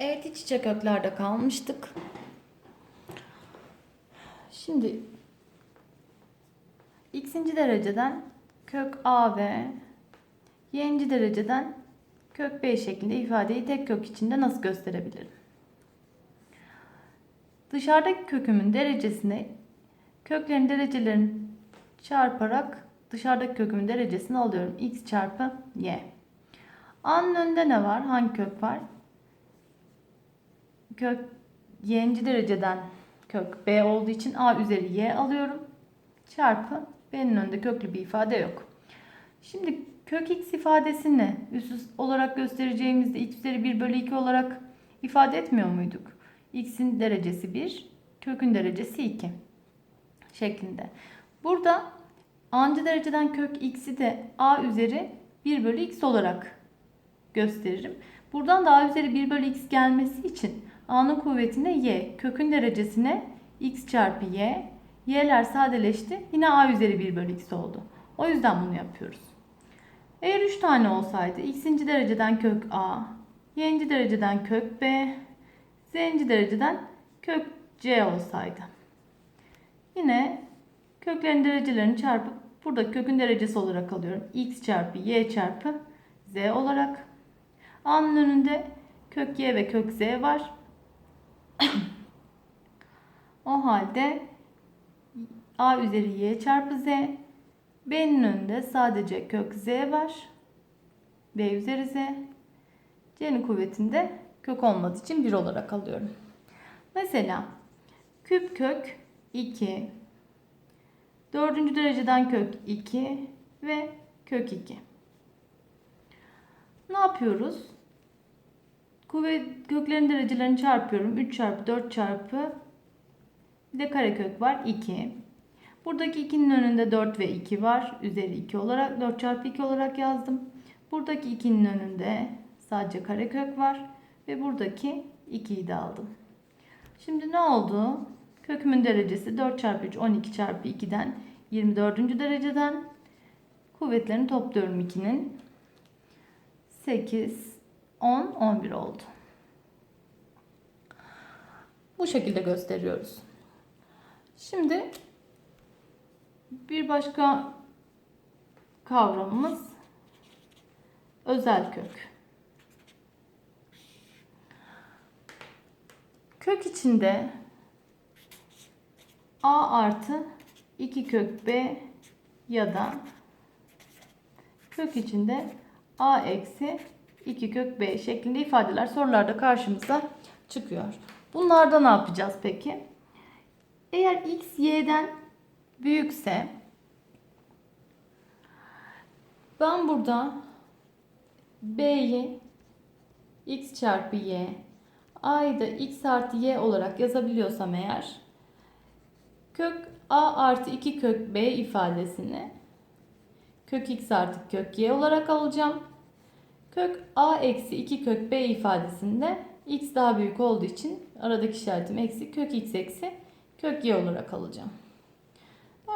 Evet iç içe köklerde kalmıştık. Şimdi x'inci dereceden kök a ve y'inci dereceden kök b şeklinde ifadeyi tek kök içinde nasıl gösterebilirim? Dışarıdaki kökümün derecesini köklerin derecelerini çarparak dışarıdaki kökümün derecesini alıyorum. x çarpı y. A'nın önünde ne var? Hangi kök var? Kök y'inci dereceden kök b olduğu için a üzeri y alıyorum. Çarpı b'nin önünde köklü bir ifade yok. Şimdi kök x ifadesini üst olarak göstereceğimizde x üzeri 1 bölü 2 olarak ifade etmiyor muyduk? x'in derecesi 1, kökün derecesi 2 şeklinde. Burada a'ncı dereceden kök x'i de a üzeri 1 bölü x olarak gösteririm. Buradan da a üzeri 1 bölü x gelmesi için a'nın kuvvetine y, kökün derecesine x çarpı y, y'ler sadeleşti. Yine a üzeri 1 bölü x oldu. O yüzden bunu yapıyoruz. Eğer 3 tane olsaydı x'inci dereceden kök a, y'inci dereceden kök b, z'inci dereceden kök c olsaydı. Yine köklerin derecelerini çarpıp burada kökün derecesi olarak alıyorum. x çarpı y çarpı z olarak. A'nın önünde kök y ve kök z var. o halde a üzeri y çarpı z. B'nin önünde sadece kök z var. B üzeri z. C'nin kuvvetinde kök olmadığı için 1 olarak alıyorum. Mesela küp kök 2. Dördüncü dereceden kök 2 ve kök 2. Ne yapıyoruz? Kuvvet köklerin derecelerini çarpıyorum. 3 çarpı 4 çarpı bir de karekök var 2. Buradaki 2'nin önünde 4 ve 2 var. Üzeri 2 olarak 4 çarpı 2 olarak yazdım. Buradaki 2'nin önünde sadece karekök var. Ve buradaki 2'yi de aldım. Şimdi ne oldu? Kökümün derecesi 4 çarpı 3 12 çarpı 2'den 24. dereceden kuvvetlerini topluyorum 2'nin. 8, 10, 11 oldu. Bu şekilde gösteriyoruz. Şimdi bir başka kavramımız özel kök. Kök içinde a artı 2 kök b ya da kök içinde a eksi 2 kök b şeklinde ifadeler sorularda karşımıza çıkıyor. Bunlarda ne yapacağız peki? Eğer x y'den büyükse ben burada b'yi x çarpı y a'yı da x artı y olarak yazabiliyorsam eğer kök a artı 2 kök b ifadesini kök x artı kök y olarak alacağım. Kök a eksi 2 kök b ifadesinde x daha büyük olduğu için aradaki işaretim eksi kök x eksi kök y olarak alacağım.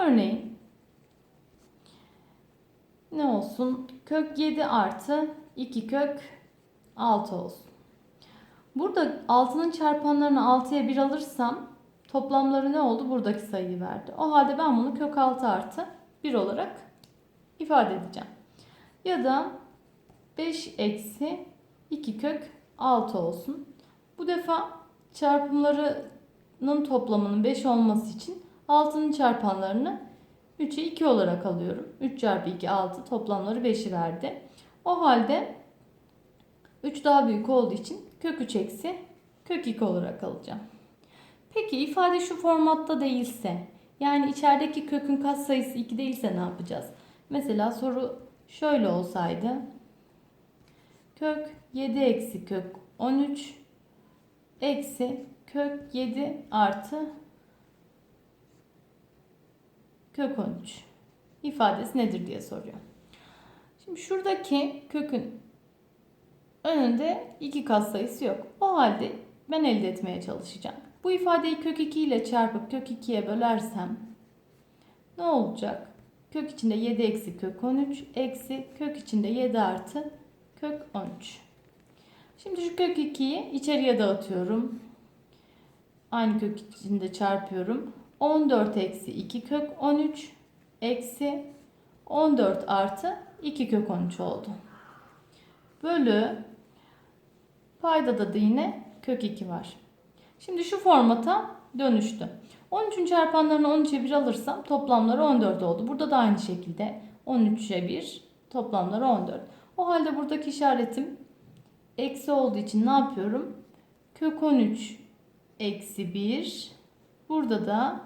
Örneğin ne olsun? Kök 7 artı 2 kök 6 olsun. Burada 6'nın çarpanlarını 6'ya 1 alırsam toplamları ne oldu? Buradaki sayıyı verdi. O halde ben bunu kök 6 artı 1 olarak ifade edeceğim. Ya da 5 eksi 2 kök 6 olsun. Bu defa çarpımlarının toplamının 5 olması için 6'nın çarpanlarını 3'e 2 olarak alıyorum. 3 çarpı 2 6 toplamları 5'i verdi. O halde 3 daha büyük olduğu için kök 3 eksi kök 2 olarak alacağım. Peki ifade şu formatta değilse yani içerideki kökün katsayısı 2 değilse ne yapacağız? Mesela soru şöyle olsaydı kök 7 eksi kök 13 eksi kök 7 artı kök 13 ifadesi nedir diye soruyor. Şimdi şuradaki kökün önünde iki katsayısı yok. O halde ben elde etmeye çalışacağım. Bu ifadeyi kök 2 ile çarpıp kök 2'ye bölersem ne olacak? Kök içinde 7 eksi kök 13 eksi kök içinde 7 artı kök 13. Şimdi şu kök 2'yi içeriye dağıtıyorum. Aynı kök içinde çarpıyorum. 14 eksi 2 kök 13 eksi 14 artı 2 kök 13 oldu. Bölü paydada da yine kök 2 var. Şimdi şu formata dönüştü. 13'ün çarpanlarını 13'e 1 alırsam toplamları 14 oldu. Burada da aynı şekilde 13'e 1 toplamları 14. O halde buradaki işaretim eksi olduğu için ne yapıyorum? Kök 13 eksi 1. Burada da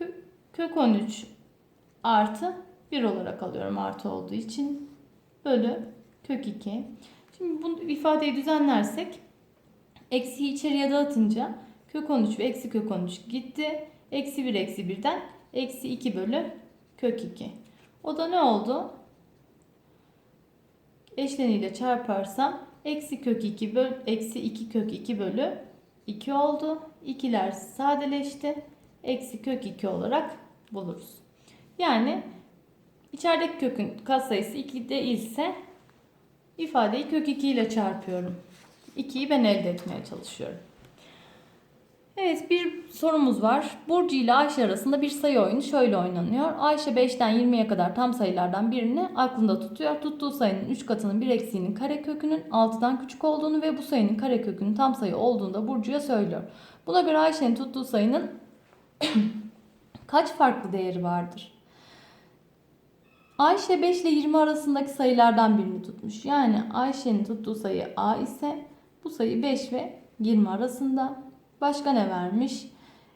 kö- kök 13 artı 1 olarak alıyorum artı olduğu için. Bölü kök 2. Şimdi bu ifadeyi düzenlersek eksiyi içeriye dağıtınca kök 13 ve eksi kök 13 gitti. Eksi 1 eksi 1'den eksi 2 bölü kök 2. O da ne oldu? Eşleniyle çarparsam eksi kök 2 böl eksi 2 kök 2 bölü 2 oldu. İkiler sadeleşti. Eksi kök 2 olarak buluruz. Yani içerideki kökün katsayısı 2 değilse ifadeyi kök 2 ile çarpıyorum. 2'yi ben elde etmeye çalışıyorum. Evet bir sorumuz var. Burcu ile Ayşe arasında bir sayı oyunu şöyle oynanıyor. Ayşe 5'ten 20'ye kadar tam sayılardan birini aklında tutuyor. Tuttuğu sayının 3 katının bir eksiğinin karekökünün 6'dan küçük olduğunu ve bu sayının karekökünün tam sayı olduğunu da Burcu'ya söylüyor. Buna göre Ayşe'nin tuttuğu sayının kaç farklı değeri vardır? Ayşe 5 ile 20 arasındaki sayılardan birini tutmuş. Yani Ayşe'nin tuttuğu sayı A ise bu sayı 5 ve 20 arasında. Başka ne vermiş?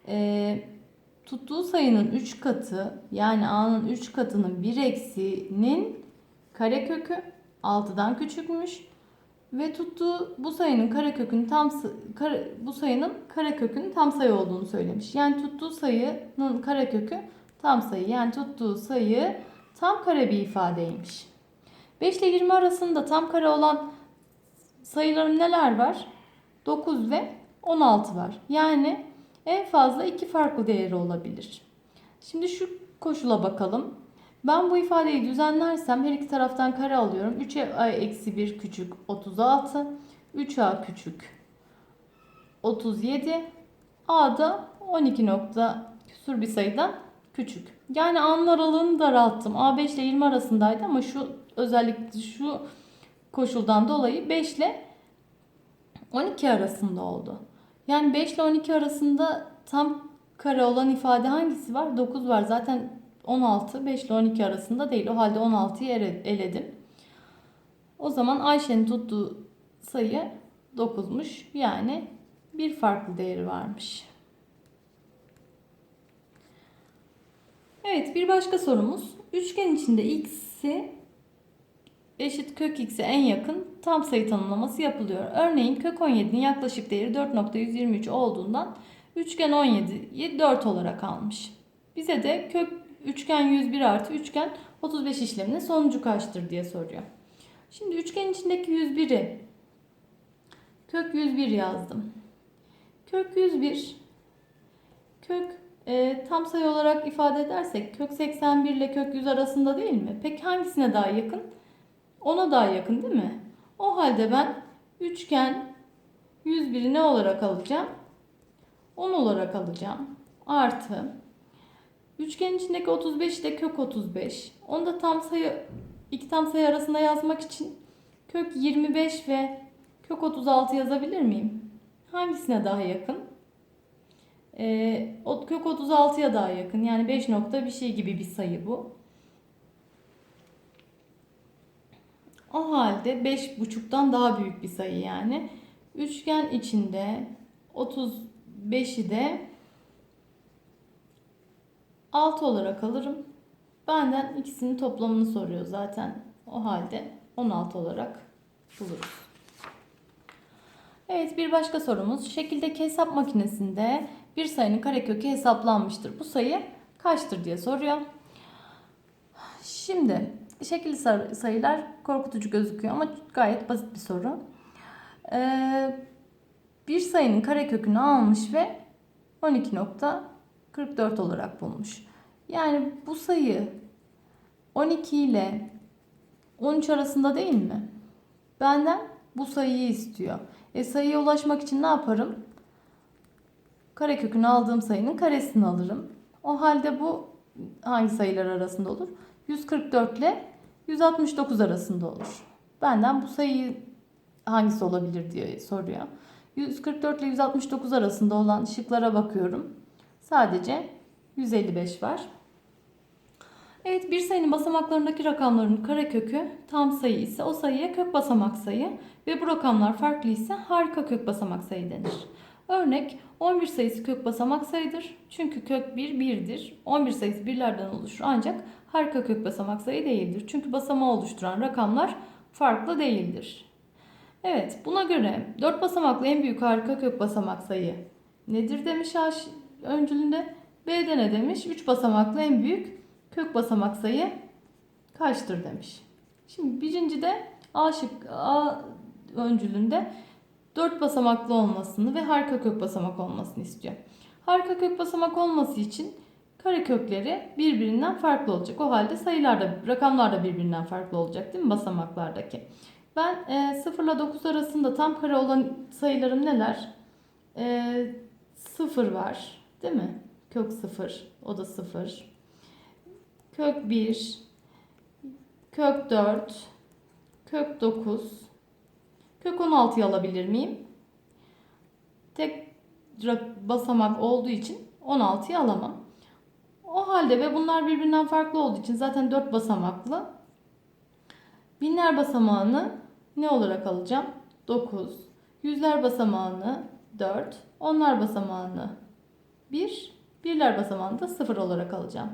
Ee, tuttuğu sayının 3 katı yani A'nın 3 katının 1 eksiğinin karekökü 6'dan küçükmüş. Ve tuttuğu bu sayının karekökünün tam kare, bu sayının karekökünün tam sayı olduğunu söylemiş. Yani tuttuğu sayının karekökü tam sayı. Yani tuttuğu sayı tam kare bir ifadeymiş. 5 ile 20 arasında tam kare olan sayıların neler var? 9 ve 16 var. Yani en fazla iki farklı değeri olabilir. Şimdi şu koşula bakalım. Ben bu ifadeyi düzenlersem her iki taraftan kare alıyorum. 3a eksi 1 küçük 36. 3a küçük 37. a da 12 nokta küsur bir sayıdan küçük. Yani a'nın aralığını daralttım. a 5 ile 20 arasındaydı ama şu özellikle şu koşuldan dolayı 5 ile 12 arasında oldu. Yani 5 ile 12 arasında tam kare olan ifade hangisi var? 9 var. Zaten 16 5 ile 12 arasında değil. O halde 16'yı ele- eledim. O zaman Ayşe'nin tuttuğu sayı 9'muş. Yani bir farklı değeri varmış. Evet bir başka sorumuz. Üçgen içinde x'i eşit kök x'e en yakın tam sayı tanımlaması yapılıyor. Örneğin kök 17'nin yaklaşık değeri 4.123 olduğundan üçgen 17'yi 4 olarak almış. Bize de kök üçgen 101 artı üçgen 35 işleminin sonucu kaçtır diye soruyor. Şimdi üçgen içindeki 101'i kök 101 yazdım. Kök 101 kök e, tam sayı olarak ifade edersek kök 81 ile kök 100 arasında değil mi? Peki hangisine daha yakın? Ona daha yakın değil mi? O halde ben üçgen 101'i ne olarak alacağım? 10 olarak alacağım. Artı üçgen içindeki 35 de kök 35. Onu da tam sayı iki tam sayı arasında yazmak için kök 25 ve kök 36 yazabilir miyim? Hangisine daha yakın? Ee, kök 36'ya daha yakın. Yani 5 nokta bir şey gibi bir sayı bu. O halde 5,5'tan daha büyük bir sayı yani. Üçgen içinde 35'i de 6 olarak alırım. Benden ikisinin toplamını soruyor zaten. O halde 16 olarak buluruz. Evet bir başka sorumuz. Şekildeki hesap makinesinde bir sayının karekökü hesaplanmıştır. Bu sayı kaçtır diye soruyor. Şimdi şekilli sayılar korkutucu gözüküyor ama gayet basit bir soru. Ee, bir sayının karekökünü almış ve 12.44 olarak bulmuş. Yani bu sayı 12 ile 13 arasında değil mi? Benden bu sayıyı istiyor. E sayıya ulaşmak için ne yaparım? Karekökünü aldığım sayının karesini alırım. O halde bu hangi sayılar arasında olur? 144 ile 169 arasında olur. Benden bu sayı hangisi olabilir diye soruyor. 144 ile 169 arasında olan şıklara bakıyorum. Sadece 155 var. Evet bir sayının basamaklarındaki rakamların karekökü tam sayı ise o sayıya kök basamak sayı ve bu rakamlar farklı ise harika kök basamak sayı denir. Örnek 11 sayısı kök basamak sayıdır. Çünkü kök 1 1'dir. 11 sayısı birlerden oluşur ancak harika kök basamak sayı değildir. Çünkü basamağı oluşturan rakamlar farklı değildir. Evet buna göre 4 basamaklı en büyük harika kök basamak sayı nedir demiş A öncülünde. B'de ne demiş? 3 basamaklı en büyük kök basamak sayı kaçtır demiş. Şimdi birincide A şık A öncülünde 4 basamaklı olmasını ve harika kök basamak olmasını istiyor. Harika kök basamak olması için kare kökleri birbirinden farklı olacak. O halde sayılar da rakamlar da birbirinden farklı olacak değil mi basamaklardaki? Ben e, 0 ile 9 arasında tam kare olan sayılarım neler? E, 0 var değil mi? Kök 0 o da 0. Kök 1, kök 4, kök 9, kök 16'yı alabilir miyim? Tek basamak olduğu için 16'yı alamam. O halde ve bunlar birbirinden farklı olduğu için zaten 4 basamaklı. Binler basamağını ne olarak alacağım? 9. Yüzler basamağını 4. Onlar basamağını 1. Birler basamağını da 0 olarak alacağım.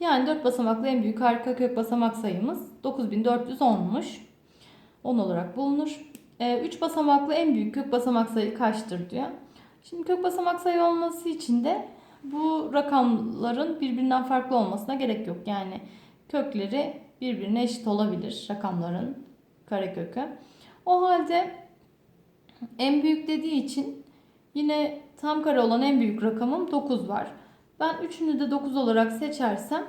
Yani 4 basamaklı en büyük harika kök basamak sayımız 9410'muş. 10 olarak bulunur. 3 basamaklı en büyük kök basamak sayı kaçtır diyor. Şimdi kök basamak sayı olması için de bu rakamların birbirinden farklı olmasına gerek yok. Yani kökleri birbirine eşit olabilir rakamların karekökü. O halde en büyük dediği için yine tam kare olan en büyük rakamım 9 var. Ben üçünü de 9 olarak seçersem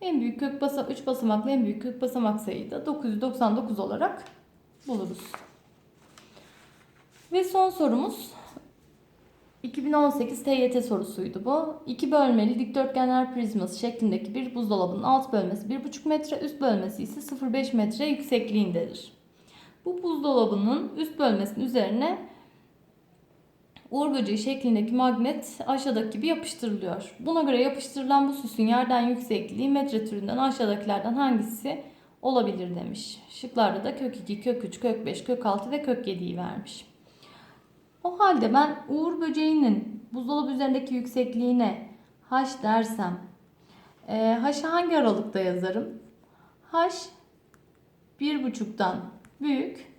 en büyük kök basa 3 basamaklı en büyük kök basamak sayıyı da 999 olarak buluruz. Ve son sorumuz 2018 TYT sorusuydu bu. İki bölmeli dikdörtgenler prizması şeklindeki bir buzdolabının alt bölmesi 1,5 metre, üst bölmesi ise 0,5 metre yüksekliğindedir. Bu buzdolabının üst bölmesinin üzerine uğur böceği şeklindeki magnet aşağıdaki gibi yapıştırılıyor. Buna göre yapıştırılan bu süsün yerden yüksekliği metre türünden aşağıdakilerden hangisi olabilir demiş. Şıklarda da kök 2, kök 3, kök 5, kök 6 ve kök 7'yi vermiş. O halde ben uğur böceğinin buzdolabı üzerindeki yüksekliğine h dersem e, h'ı hangi aralıkta yazarım? h 1,5'tan büyük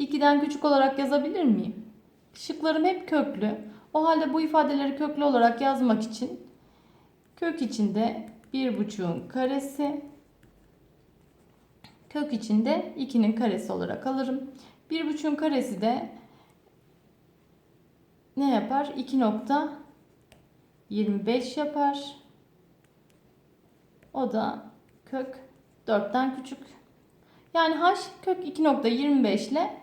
2'den küçük olarak yazabilir miyim? Şıklarım hep köklü. O halde bu ifadeleri köklü olarak yazmak için kök içinde 1,5'un karesi kök içinde 2'nin karesi olarak alırım. 1,5'un karesi de ne yapar? 2.25 yapar. O da kök 4'ten küçük. Yani h kök 2.25 ile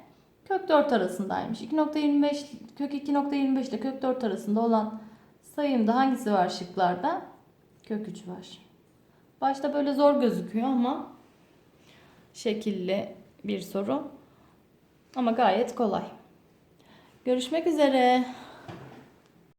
kök 4 arasındaymış. 2.25 kök 2.25 ile kök 4 arasında olan sayımda hangisi var şıklarda? Kök 3 var. Başta böyle zor gözüküyor ama şekilli bir soru. Ama gayet kolay. Görüşmek üzere.